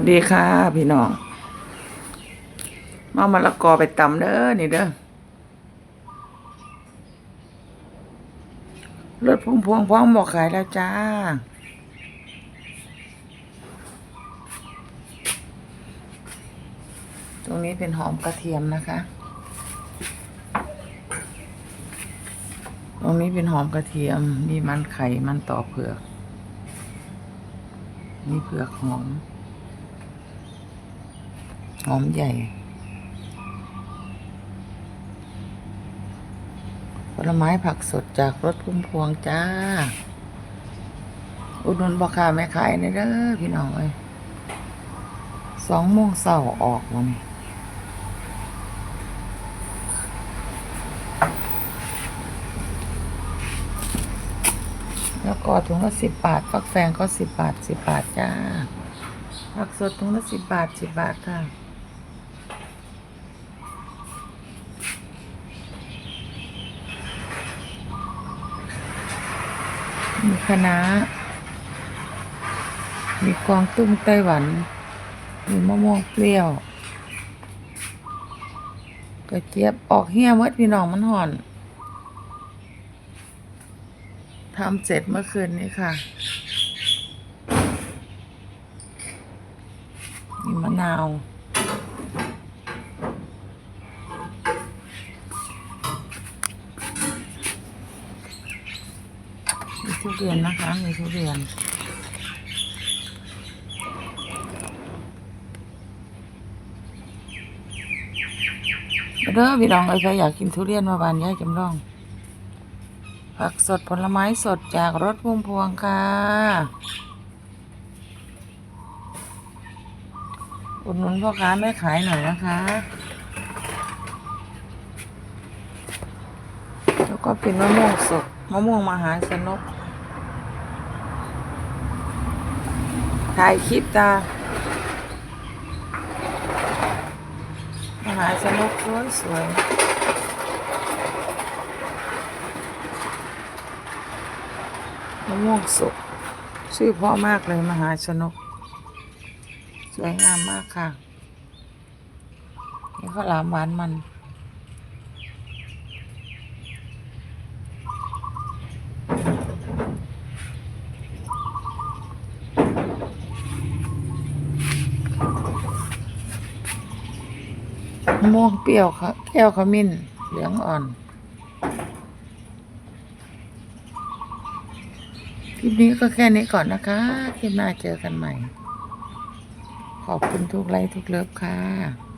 สวัสดีค่ะพี่น้องมามาละกอไปตำเด้อนี่เด้อรถพุ่งพวงพร้อมบอกขายแล้วจ้า ตรงนี้เป็นหอมกระเทียมนะคะ ตรงนี้เป็นหอมกระเทียม มีมันไข่ มันต่อเผือกมีเผือกหอม หอมใหญ่ผลไม้ผักสดจากรถพุ่มพวงจ้า อุดหนุนบอค้าแม่ขายในเด้อพี่น้องเอ้ยสองโมงเศร้าออกวันนี้แล้วก็ถุงละสิบบาท ฟักแฟงก็สิบบาทสิบบาทจ้าผักสดถุงละสิบบาทสิบบาทค่ะ มีคณะมีกวางตุ้งไต้หวัน มีมะม่วงเปรี้ยว กระเจี๊ยบออกเฮี้ยมดพี่น้องมันห่อนทำเสร็จเมื่อคืนนี้ค่ะมีมะนาว มี ทุเรียนนะคะ มีทุเรียน เด้อพี่น้องเอ้ยใครอยากกินทุเรียนมาบานยาจำลอง ผักสดผลไม้สดจากรถพุ่มพวงค่ะ อุดหนุนพ่อค้าแม่ขายหน่อยนะคะแล้วก็เป็นมะม่วงสดมะม่วงมหาชนก ถ่ายคลิปตา มหาชนกสวยสวยมะม่วงสุก ชื่อพ่อมากเลยมหาชนก สวยงามมากค่ะ นี่ข้าวหลามหวานมัน มะม่วงเปรี้ยวค่ะแก้วขมิ้น เหลืองอ่อนคลิปนี้ก็แค่นี้ก่อนนะคะคลิปหน้าเจอกันใหม่ ขอบคุณทุกไลค์ทุกเลิฟค่ะ